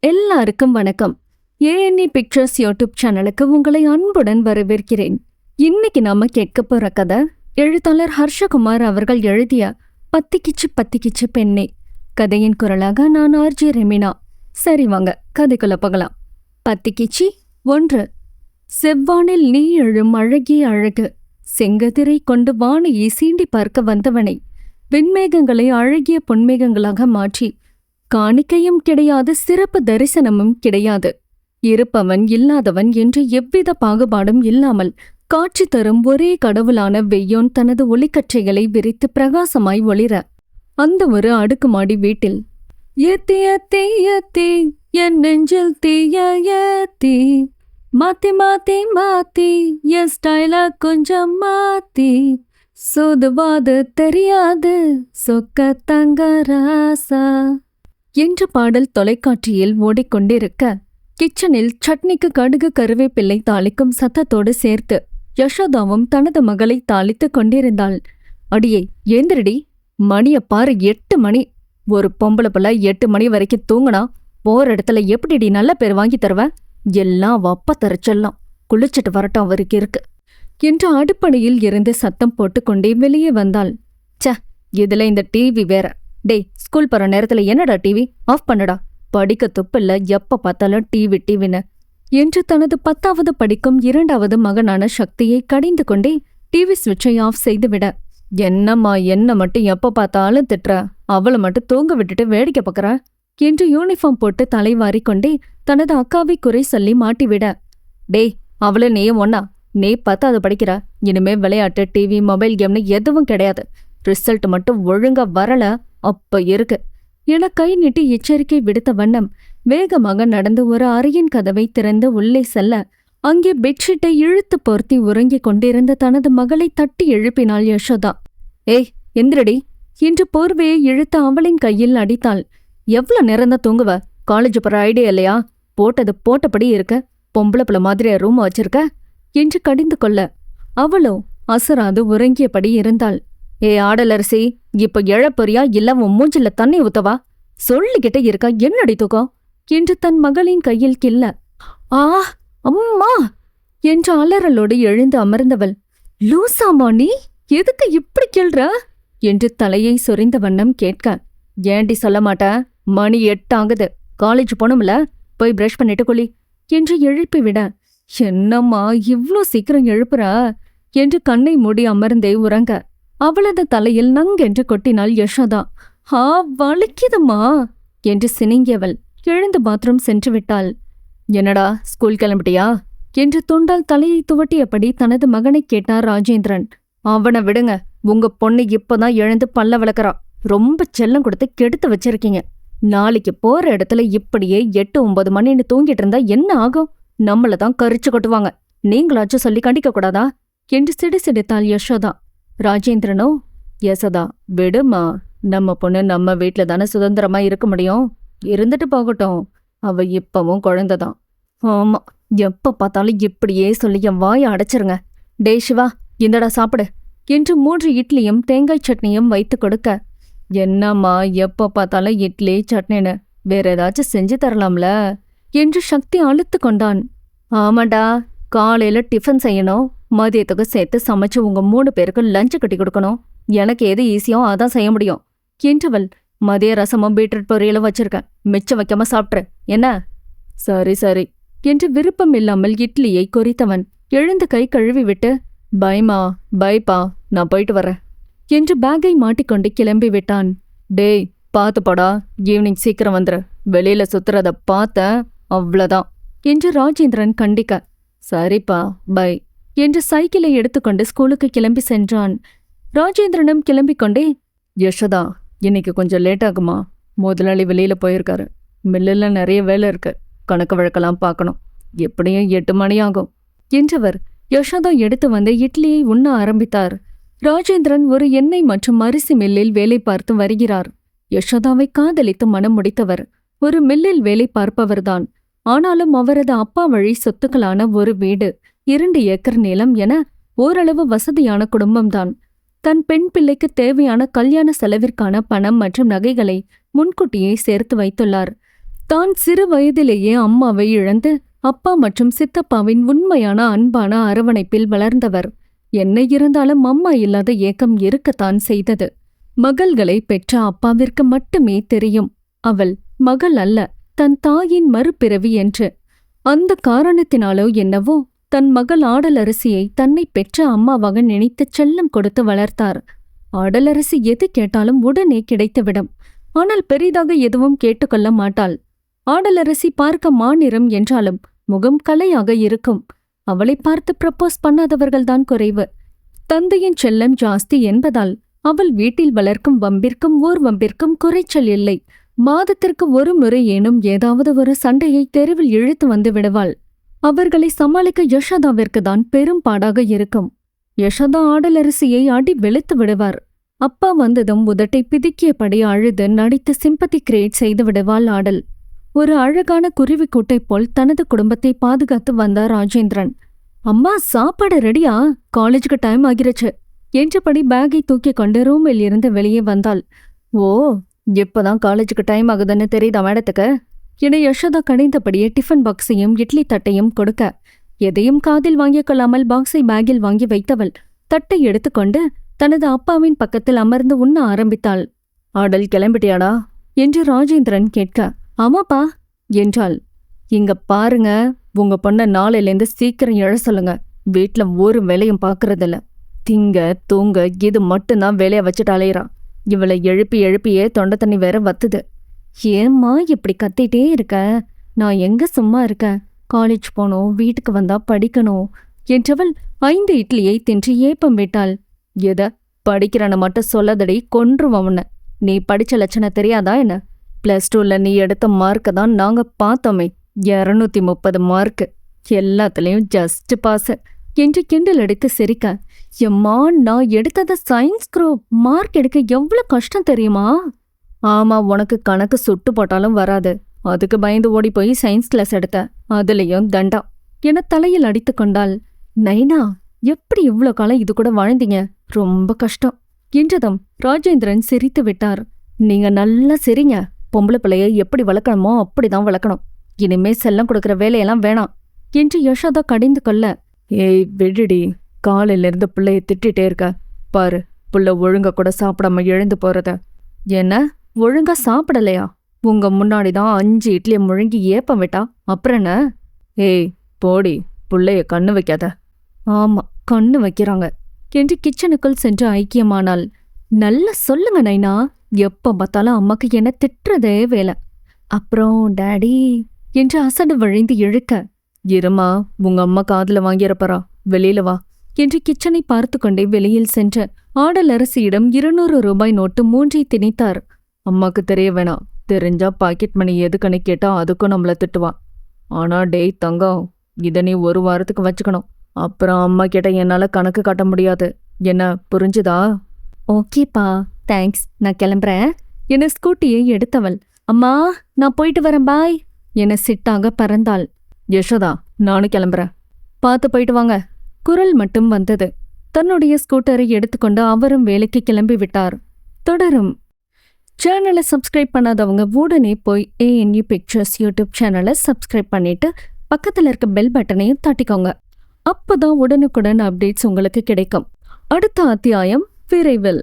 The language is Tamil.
எல்லாருக்கும் வணக்கம். ஏஎன்இ பிக்சர்ஸ் யூடியூப் சேனலுக்கு உங்களை அன்புடன் வரவேற்கிறேன். இன்னைக்கு நாம கேட்க போற கதை எழுத்தாளர் ஹர்ஷகுமார் அவர்கள் எழுதிய பத்திக்கிச்சு பத்திக்கிச்சு பெண்ணே. கதையின் குரலாக நான் ஆர்ஜி ரெமினா. சரி வாங்க கதைக்குள்ள போகலாம். பத்திக்கிச்சி ஒன்று. செவ்வானில் நீ எழும் அழகிய அழகு செங்கதிரை கொண்டு வானையை சீண்டி பார்க்க வந்தவனை விண்மேகங்களை அழகிய பொன்மேகங்களாக மாற்றி காணிக்கையும் கிடையாது சிறப்பு தரிசனமும் கிடையாது. இருப்பவன் இல்லாதவன் என்று எவ்வித பாகுபாடும் இல்லாமல் காட்சி தரும் ஒரே கடவுளான வெய்யோன் தனது ஒளிக்கற்றைகளை விரித்து பிரகாசமாய் ஒளிர. அந்த ஒரு அடுக்குமாடி வீட்டில் ஏத்தி ஏத்தி ஏத்தி என் நெஞ்சில் தீய ஏத்தி மாத்தி மாத்தி மாத்தி என் ஸ்டைல கொஞ்சம் மாத்தி சோதுவாது தெரியாது சொக்க தங்க ராசா. என்ற பாடல் தொலைக்காட்சியில் ஓடிக்கொண்டிருக்க கிச்சனில் சட்னிக்கு கடுகு கருவேப்பிள்ளை தாளிக்கும் சத்தத்தோடு சேர்த்து யசோதாவும் தனது மகளை தாளித்துக் கொண்டிருந்தாள். அடியே ஏந்திரடி மணிய பாரு எட்டு மணி. ஒரு பொம்பளை புள்ள எட்டு மணி வரைக்கும் தூங்குனா போற இடத்துல எப்படிடி நல்ல பேர் வாங்கி தருவ? எல்லாம் வப்ப தரச்செல்லாம். குளிச்சிட்டு வரட்டும் அவருக்கு இருக்கு. என்று அடுப்படையில் இருந்து சத்தம் போட்டுக்கொண்டே வெளியே வந்தாள். ச்ச இதுல இந்த டிவி வேற. டேய் ஸ்கூல் போற நேரத்துல என்னடா டிவி ஆஃப் பண்ணுடா? படிக்க துப்பில்ல எப்ப பார்த்தாலும் டிவி டிவின்னு என்று தனது பத்தாவது படிக்கும் இரண்டாவது மகனான சக்தியை கடிந்து கொண்டே டிவி சுவிட்சை ஆஃப் செய்துவிட என்னம்மா என்ன மட்டும் எப்ப பார்த்தாலும் திட்டுற? அவளை மட்டும் தூங்க விட்டுட்டு வேடிக்கை பார்க்குற? என்று யூனிஃபார்ம் போட்டு தலைவாரி கொண்டே தனது அக்காவை குறை சொல்லி மாட்டிவிட டேய் அவளை நீயும் ஒன்னா நீ பத்தாவது படிக்கிற? இனிமே விளையாட்டு டிவி மொபைல் கேம்னு எதுவும் கிடையாது. ரிசல்ட் மட்டும் ஒழுங்கா வரல அப்ப இருக்கு. என கை நீட்டி எச்சரிக்கை விடுத்த வண்ணம் வேகமாக நடந்து ஒரு அறையின் கதவை திறந்து உள்ளே செல்ல அங்கே பெட்ஷீட்டை இழுத்து பொருத்தி உறங்கிக் கொண்டிருந்த தனது மகளை தட்டி எழுப்பினாள் யசோதா. ஏய் எந்திரடி! என்று போர்வையை இழுத்து அவளின் கையில் அடித்தாள். எவ்வளவு நேரம்தான் தூங்குவ? காலேஜ் போற ஐடியா இல்லையா? போட்டது போட்டபடி இருக்க? பொம்பளை பிள்ளை மாதிரியா ரூம் வச்சிருக்க? என்று கடிந்து கொள்ள அவளோ அசராது உறங்கியபடி இருந்தாள். ஏ ஆடலரசி இப்ப எழப்பொறியா இல்ல உன் மூஞ்சில தண்ணி ஊத்தவா? சொல்லிக்கிட்டே இருக்கா என்னடி தூக்கம்? என்று தன் மகளின் கையில் கில்ல ஆ அம்மா! என்று அலறலோடு எழுந்து அமர்ந்தவள். லூசாமா நீ எதுக்கு இப்படி கேள்ற? என்று தலையை சொரிந்த வண்ணம் கேட்க. ஏண்டி சொல்ல மாட்ட? மணி எட்டாகுது காலேஜ் போனோம்ல போய் பிரஷ் பண்ணிட்டு குளி. என்று எழுப்பிவிட என்னம்மா இவ்ளோ சீக்கிரம் எழுப்புற? என்று கண்ணை மூடி அமர்ந்தே உறங்க. அவளது தலையில் நங்கென்று கொட்டினாள் யசோதா ஆ வலிக்குதுமா என்று சினிங்கியவள் எழுந்து பாத்ரூம் சென்று விட்டாள். என்னடா ஸ்கூல் கிளம்பிட்டியா? என்று தொண்டால் தலையை துவட்டியபடி தனது மகனை கேட்டார் ராஜேந்திரன். அவனை விடுங்க உங்க பொண்ணு இப்பதான் எழுந்து பல்ல விளக்குறா. ரொம்ப செல்லம் கொடுத்து கெடுத்து வச்சிருக்கீங்க. நாளைக்கு போற இடத்துல இப்படியே எட்டு ஒன்பது மணின்னு தூங்கிட்டு இருந்தா என்ன ஆகும்? நம்மள தான் கரிச்சு கொட்டுவாங்க. நீங்களாச்சும் சொல்லி கண்டிக்க கூடாதா? என்று சிடி சிடித்தாள் யசோதா ராஜேந்திரனோ யசதா விடுமா நம்ம பொண்ணு நம்ம வீட்டில் தானே சுதந்திரமா இருக்க முடியும்? இருந்துட்டு போகட்டும். அவ இப்பவும் குழந்தைதான் ஆமா எப்ப பார்த்தாலும் இப்படியே சொல்லி என் வாயை அடைச்சிருங்க. டே சிவா இந்தடா சாப்பிடு. என்று மூன்று இட்லியும் தேங்காய் சட்னியும் வைத்து கொடுக்க என்னம்மா எப்ப பார்த்தாலும் இட்லி சட்னின்னு வேற ஏதாச்சும் செஞ்சு தரலாம்ல? என்று சக்தி அழுத்து கொண்டான். ஆமாடா காலையில டிஃபன் செய்யணும். மதியத்துக்கு சேர்த்து சமைச்சு உங்க மூணு பேருக்கு லஞ்சு கட்டி கொடுக்கணும். எனக்கு எது ஈஸியோ அதான் செய்ய முடியும். என்றவள் மதிய ரசமும் பீட்ரூட் பொரியலும் வச்சிருக்கேன். மிச்சம் வைக்காம சாப்பிட்ரு என்ன? சரி சரி. என்று விருப்பம் இல்லாமல் இட்லியை கொறித்தவன் எழுந்து கை கழுவி விட்டு பைமா பைப்பா நான் போயிட்டு வரேன். என்று பேக்கை மாட்டிக்கொண்டு கிளம்பி விட்டான். டேய் பாத்துபடா ஈவினிங் சீக்கிரம் வந்துரு. வெளியில சுத்துறத பார்த்த அவ்வளவுதான். என்று ராஜேந்திரன் கண்டிக்க சரிப்பா பை. என்று சைக்கிளை எடுத்துக்கொண்டு ஸ்கூலுக்கு கிளம்பி சென்றான். ராஜேந்திரனும் கிளம்பிக் கொண்டே யஷோதா இன்னைக்கு கொஞ்சம் லேட் ஆகுமா? முதலாளி வெளியில போயிருக்காரு. மில்லில் நிறைய வேலை இருக்கு. கணக்கு வழக்கெல்லாம் பார்க்கணும். எப்படியும் எட்டு மணி ஆகும். என்றவர் யஷோதா எடுத்து வந்து இட்லியை உண்ண ஆரம்பித்தார். ராஜேந்திரன் ஒரு எண்ணெய் மற்றும் அரிசி மில்லில் வேலை பார்த்து வருகிறார். யஷோதாவை காதலித்து மனம் முடித்தவர் ஒரு மில்லில் வேலை பார்ப்பவர்தான். ஆனாலும் அவரது அப்பா வழி சொத்துக்களான ஒரு வீடு இரண்டு ஏக்கர் நிலம் என ஓரளவு வசதியான குடும்பம்தான். தன் பெண் பிள்ளைக்கு தேவையான கல்யாண செலவிற்கான பணம் மற்றும் நகைகளை முன்கூட்டியே சேர்த்து வைத்துள்ளார். தான் சிறு வயதிலேயே அம்மாவை இழந்து அப்பா மற்றும் சித்தப்பாவின் உண்மையான அன்பான அரவணைப்பில் வளர்ந்தவர். என்ன இருந்தாலும் அம்மா இல்லாத ஏக்கம் இருக்கத்தான் செய்தது. மகள்களை பெற்ற அப்பாவிற்கு மட்டுமே தெரியும். அவள் மகள் அல்ல தன் தாயின் மறுபிறவி என்று. அந்த காரணத்தினாலோ என்னவோ தன் மகள் ஆடலரசியை தன்னை பெற்ற அம்மாவாக நினைத்து செல்லம் கொடுத்து வளர்த்தார். ஆடலரசி எது கேட்டாலும் உடனே கிடைத்துவிடும். ஆனால் பெரிதாக எதுவும் கேட்டுக்கொள்ள மாட்டாள். ஆடலரசி பார்க்க மாநிறம் என்றாலும் முகம் கலையாக இருக்கும். அவளை பார்த்து ப்ரப்போஸ் பண்ணாதவர்கள்தான் குறைவு. தந்தையின் செல்லம் ஜாஸ்தி என்பதால் அவள் வீட்டில் வளர்க்கும் வம்பிற்கும் ஓர் வம்பிற்கும் குறைச்சல் இல்லை. மாதத்திற்கு ஒரு முறை ஏனும் ஏதாவது ஒரு சண்டையை தெருவில் இழுத்து வந்து விடுவாள். அவர்களை சமாளிக்க யசோதாவிற்கு தான் பெரும் பாடாக இருக்கும். யசோதா ஆடலரசியை அடி வெளுத்து விடுவார். அப்பா வந்ததும் உதட்டை பிதுக்கியபடி அழுது நடித்து சிம்பத்தி கிரியேட் செய்து விடுவாள் ஆடல். ஒரு அழகான குருவிக்கூட்டை போல் தனது குடும்பத்தை பாதுகாத்து வந்தார் ராஜேந்திரன். அம்மா சாப்பாடு ரெடியா காலேஜுக்கு டைம் ஆகிருச்சு. என்றபடி பேக்கை தூக்கி கொண்டு ரூமில் இருந்து வெளியே வந்தாள். ஓ இப்பதான் காலேஜுக்கு டைம் ஆகுதுன்னு தெரியுதா மேடத்துக்கு என யசோதா கணிந்தபடியே டிஃபன் பாக்ஸையும் இட்லி தட்டையும் கொடுக்க. எதையும் காதில் வாங்கிக் கொள்ளாமல் பாக்ஸை பேக்கில் வாங்கி வைத்தவள். தட்டை எடுத்துக்கொண்டு தனது அப்பாவின் பக்கத்தில் அமர்ந்து உண்ண ஆரம்பித்தாள். ஆடல் கிளம்பிட்டியாடா? என்று ராஜேந்திரன் கேட்க. ஆமாப்பா என்றாள். இங்க பாருங்க உங்க பொண்ண நாளையிலேருந்து சீக்கிரம் எழ சொல்லுங்க. வீட்ல ஒரு வேலையும் பாக்குறதில்ல. திங்க தூங்க இது மட்டும்தான் வேலையை வச்சுட்டு அலையிறான் இவளை எழுப்பி எழுப்பியே தொண்டை தண்ணி வேற வத்துது. ஏம்மா இப்படி கத்திட்டே இருக்க? நான் எங்க சும்மா இருக்கேன் காலேஜ் போனோம் வீட்டுக்கு வந்தா படிக்கணும் என்றவள் ஐந்து இட்லியை தின்று ஏப்பம் விட்டாள். எத? படிக்கிறன மட்டும் சொல்லாதடி கொன்றுவன் நீ படிச்ச லட்சணம் தெரியாதா என்ன? பிளஸ் டூல நீ எடுத்த மார்க்கை தான் நாங்க பார்த்தோமே இரநூத்தி முப்பது மார்க்கு எல்லாத்துலயும் ஜஸ்ட் பாஸ் என்று கிண்டல் எடுத்து சிரிக்க எம்மா நான் எடுத்தத சயின்ஸ் குரூப் மார்க் எடுக்க எவ்வளவு கஷ்டம் தெரியுமா? ஆமா உனக்கு கணக்கு சுட்டு போட்டாலும் வராது. அதுக்கு பயந்து ஓடி போய் சயின்ஸ் கிளாஸ் எடுத்த. அதுலயும் தண்டம். என தலையில் அடித்து கொண்டாள். நைனா எப்படி இவ்ளோ காலம் இது கூட வாழ்ந்தீங்க? ரொம்ப கஷ்டம். என்றதும் ராஜேந்திரன் சிரித்து விட்டார். நீங்க நல்லா சிரிங்க. பொம்பளை பிள்ளைய எப்படி வளர்க்கணுமோ அப்படிதான் வளர்க்கணும். இனிமே செல்லம் கொடுக்கற வேலையெல்லாம் வேணாம். என்று யசோதா கடிந்து கொள்ள ஏய் விடுடி. காலையிலிருந்து பிள்ளைய திட்டிட்டே இருக்க. பாரு புள்ள ஒழுங்க கூட சாப்பிடாம எழுந்து போறத. என்ன? ஒழுங்கா சாப்பிடலையா? உங்க முன்னாடி தான் அஞ்சு இட்லியை முழுங்கி ஏப்பம் விட்டா. அப்புறம் என்ன? ஏய் போடி புள்ளைய கண்ணு வைக்காத. ஆமா கண்ணு வைக்கிறாங்க. என்று கிச்சனுக்குள் சென்று ஐக்கியமானாள். நல்லா சொல்லுங்க நைனா. எப்ப பார்த்தாலும் அம்மாக்கு என்ன திட்டுறதே வேலை. அப்புறம் டாடி என்று அசடு வழிந்து இழுக்க. இருமா உங்க அம்மா காதுல வாங்கியிருப்பறா வெளியில வா என்று கிச்சனை பார்த்து கொண்டே வெளியில் சென்ற ஆடல் அரசியிடம் இருநூறு ரூபாய் நோட்டு மூன்றை திணித்தார். அம்மாக்கு தெரிய வேணாம். தெரிஞ்சா பாக்கெட் மணி எதுக்குன்னு கேட்டா அதுக்கும் நம்மள திட்டுவான். ஆனா டேய் தங்கம் இதை நீ ஒரு வாரத்துக்கு வச்சுக்கணும். அப்புறம் அம்மா கிட்ட என்னால கணக்கு காட்ட முடியாது. என்ன புரிஞ்சுதா? ஓகேப்பா தேங்க்ஸ். நான் கிளம்புறேன். என ஸ்கூட்டியை எடுத்தவள்? அம்மா நான் போயிட்டு வரேன் பாய். என சிட்டாக பறந்தாள். யசோதா நானும் கிளம்புறேன். பார்த்து போயிட்டு வாங்க. குரல் மட்டும் வந்தது. தன்னுடைய ஸ்கூட்டரை எடுத்துக்கொண்டு அவரும் வேலைக்கு கிளம்பி விட்டார். தொடரும். சேனலை சப்ஸ்கிரைப் பண்ணாதவங்க உடனே போய் ஏஎன்யூ பிக்சர்ஸ் யூடியூப் சேனலை சப்ஸ்கிரைப் பண்ணிட்டு பக்கத்தில் இருக்க பெல் பட்டனையும் தட்டிக்கோங்க. அப்போதான் உடனுக்குடன் அப்டேட்ஸ் உங்களுக்கு கிடைக்கும். அடுத்த அத்தியாயம் விரைவில்.